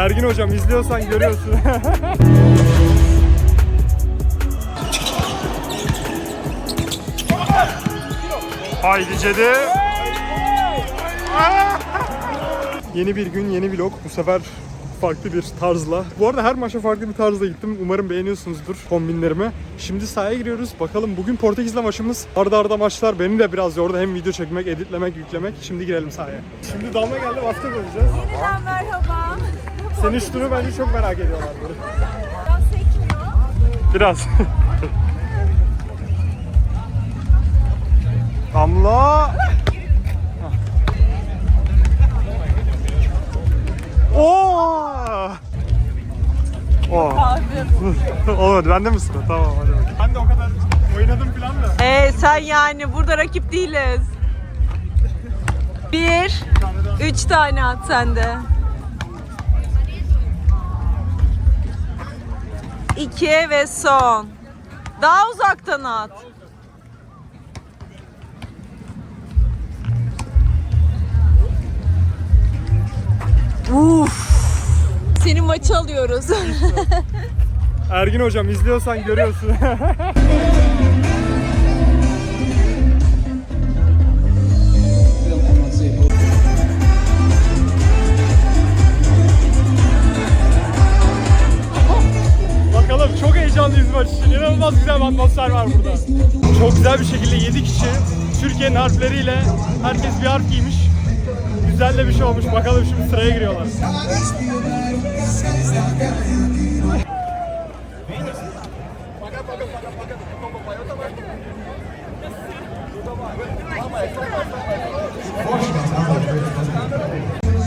Ergin hocam izliyorsan görüyorsun. Haydi Cedi. Yeni bir gün, yeni vlog. Bu sefer farklı bir tarzla. Bu arada her maça farklı bir tarzla gittim. Umarım beğeniyorsunuzdur kombinlerimi. Şimdi sahaya giriyoruz. Bakalım bugün Portekiz'le maçımız. Arda arda maçlar beni de biraz yordu. Hem video çekmek, editlemek, yüklemek. Şimdi girelim sahaya. Şimdi Damla geldi, basket oynayacağız. Yeniden merhaba. Senin şutunu bence çok merak ediyorlar. böyle. Biraz sekmiyor. Biraz. Damla. Oo. Oo. Olmadı. Bende mi sıra? Tamam hadi bakalım. Ben de o kadar oynadım falan da. Ee, sen yani burada rakip değiliz. Bir, üç tane at sende. İki ve son. Daha uzaktan at. Uf. Senin maçı alıyoruz. Ergin hocam izliyorsan görüyorsun. atmosfer var burada. Çok güzel bir şekilde 7 kişi Türkiye'nin harfleriyle herkes bir harf giymiş. Güzel de bir şey olmuş. Bakalım şimdi sıraya giriyorlar.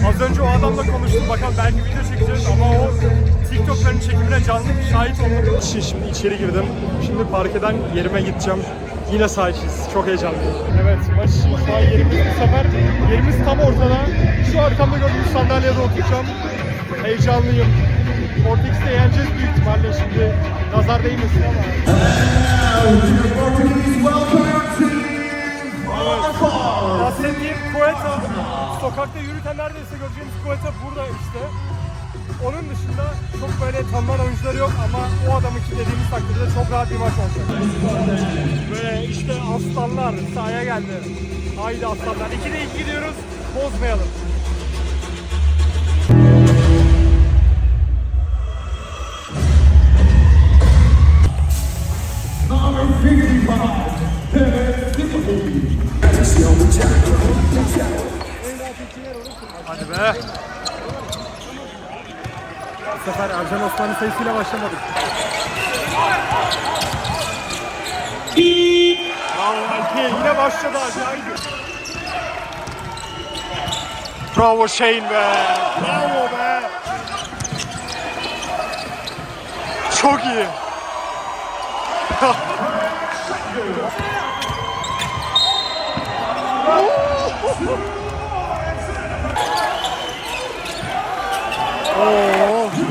Az önce o adamla konuştum. Bakalım belki video çekeceğiz ama o TikTok'ların çekimine canlı bir şahit oldum. Şimdi, şimdi içeri girdim. Şimdi parkeden yerime gideceğim. Yine sağ içiz. Çok heyecanlıyım. Evet maç için şu an yerimiz bu sefer yerimiz tam ortada. Şu arkamda gördüğünüz sandalyede oturacağım. Heyecanlıyım. Portekiz'de yeneceğiz büyük ihtimalle şimdi. Nazar değmesin ama. Bahsettiğim Kueta, sokakta yürürken neredeyse göreceğiniz Kueta burada işte. Onun dışında çok böyle tanınan oyuncuları yok ama o adamı dediğimiz takdirde çok rahat bir maç olacak. Ve işte aslanlar sahaya geldi. Haydi aslanlar. 2'de 2 gidiyoruz. Bozmayalım. Hadi be. Sefer Ercan Osmanlı sayısıyla başlamadık. Bravo Alpi. Yine başladı. Haydi. Bravo Shane be. Bravo be. Çok iyi. Oo.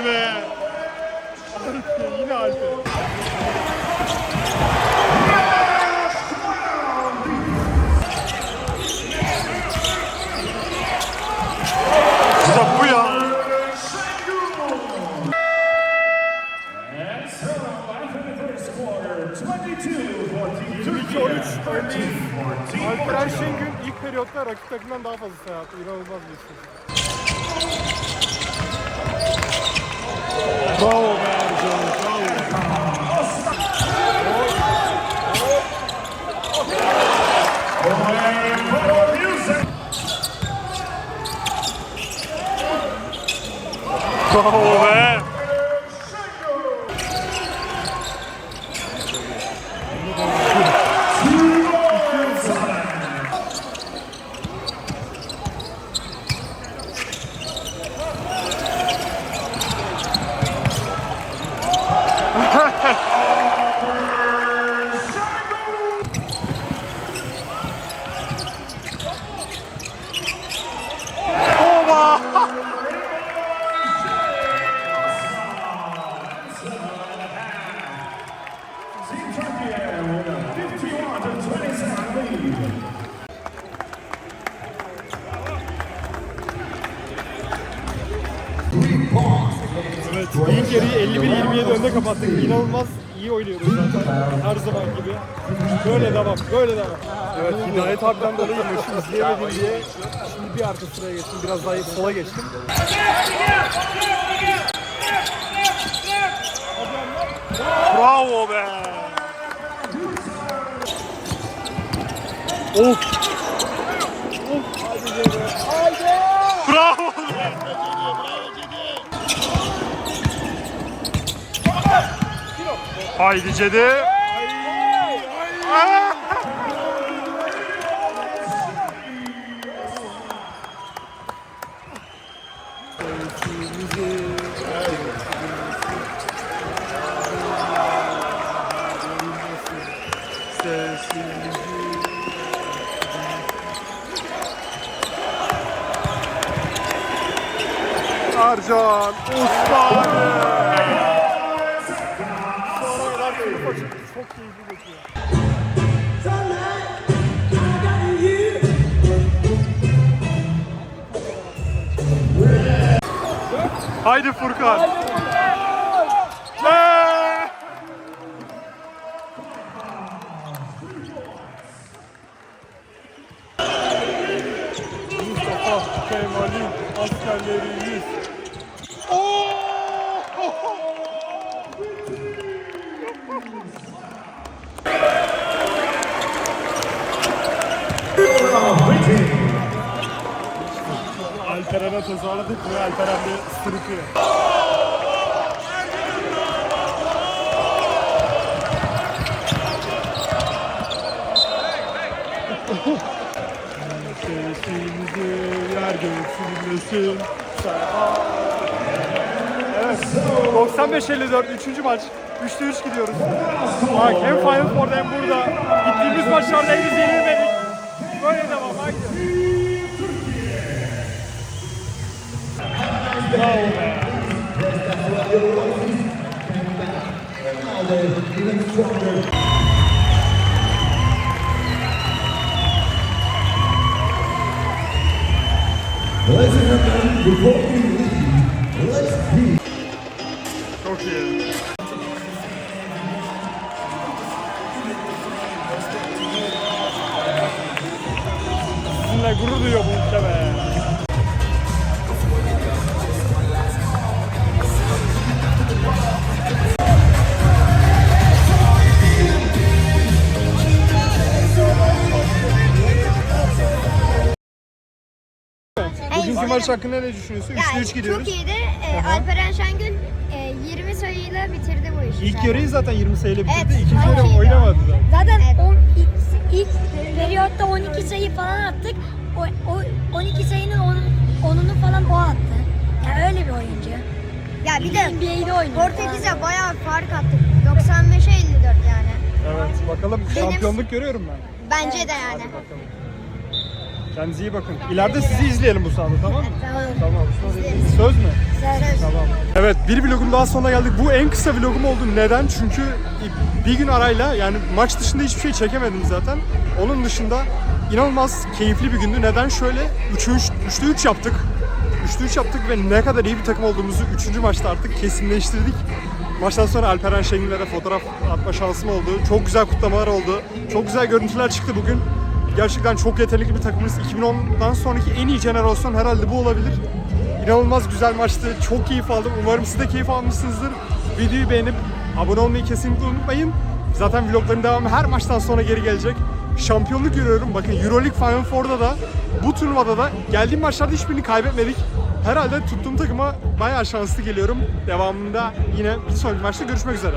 Bravo be yine Alpi. İşte bu ya. Türkiye 13 öndeyiz. Alperen ilk periyotta rakip takımdan daha fazla sayı attı. İnanılmaz bir istatistik. Bravo be Ercan, bravo. Bravo be. Yarıyı 51-27 önde kapattık. İnanılmaz iyi oynuyoruz zaten. Her zaman gibi. Böyle devam, böyle devam. Evet, Hidayet abiden dolayı maçı izleyemedim diye şimdi bir arka sıraya geçtim. Biraz daha sola geçtim. Bravo be! Of! Of! Hadi be! Bravo! Haydi Cedi. Arcan Osmanlı. Haydi Furkan. Eee! Mustafa Kemal'in askerleriyiz. Alperen'e tezahürat etmiyor, Alperen de sırıtıyor. Sesimizi yer göğsündesin. Evet, 95-54 3. maç. 3'te 3 gidiyoruz. Bak hem Final Four'da hem burada. Gittiğimiz maçlarda henüz yenilmedik. Böyle devam, haydi. Çok iyi. Sizinle gurur duyuyor bu ülke be. Bugünkü maç hakkında ne düşünüyorsun? 3'te 3 gidiyoruz. Çok iyiydi. Ee, Alperen Şengül e, 20 sayıyla bitirdi bu işi. İlk zaten. yarıyı zaten 20 sayıyla bitirdi. Evet, İkinci yarı iyiydi. oynamadı zaten. Zaten Evet. on, ilk, ilk periyotta 12 sayı falan attık. O, o 12 sayının 10, 10'unu falan o attı. Yani öyle bir oyuncu. Ya bir de NBA'de oynuyor. Portekiz'e bayağı fark attık. 95'e 54 yani. Evet bakalım şampiyonluk görüyorum ben. Bence de yani. Hadi bakalım. Kendinize iyi bakın. İleride sizi izleyelim bu sahada tamam mı? Tamam. Tamam. Söz mü? Söz. Tamam. Evet bir vlogum daha sonuna geldik. Bu en kısa vlogum oldu. Neden? Çünkü bir gün arayla yani maç dışında hiçbir şey çekemedim zaten. Onun dışında inanılmaz keyifli bir gündü. Neden? Şöyle 3'e 3, 3'te 3 yaptık. 3'te 3 yaptık ve ne kadar iyi bir takım olduğumuzu 3. maçta artık kesinleştirdik. Maçtan sonra Alperen Şengül'le de fotoğraf atma şansım oldu. Çok güzel kutlamalar oldu. Çok güzel görüntüler çıktı bugün. Gerçekten çok yetenekli bir takımız. 2010'dan sonraki en iyi jenerasyon herhalde bu olabilir. İnanılmaz güzel maçtı. Çok keyif aldım. Umarım siz de keyif almışsınızdır. Videoyu beğenip abone olmayı kesinlikle unutmayın. Zaten vlogların devamı her maçtan sonra geri gelecek. Şampiyonluk görüyorum. Bakın Euroleague Final Four'da da bu turnuvada da geldiğim maçlarda hiçbirini kaybetmedik. Herhalde tuttuğum takıma bayağı şanslı geliyorum. Devamında yine bir sonraki maçta görüşmek üzere.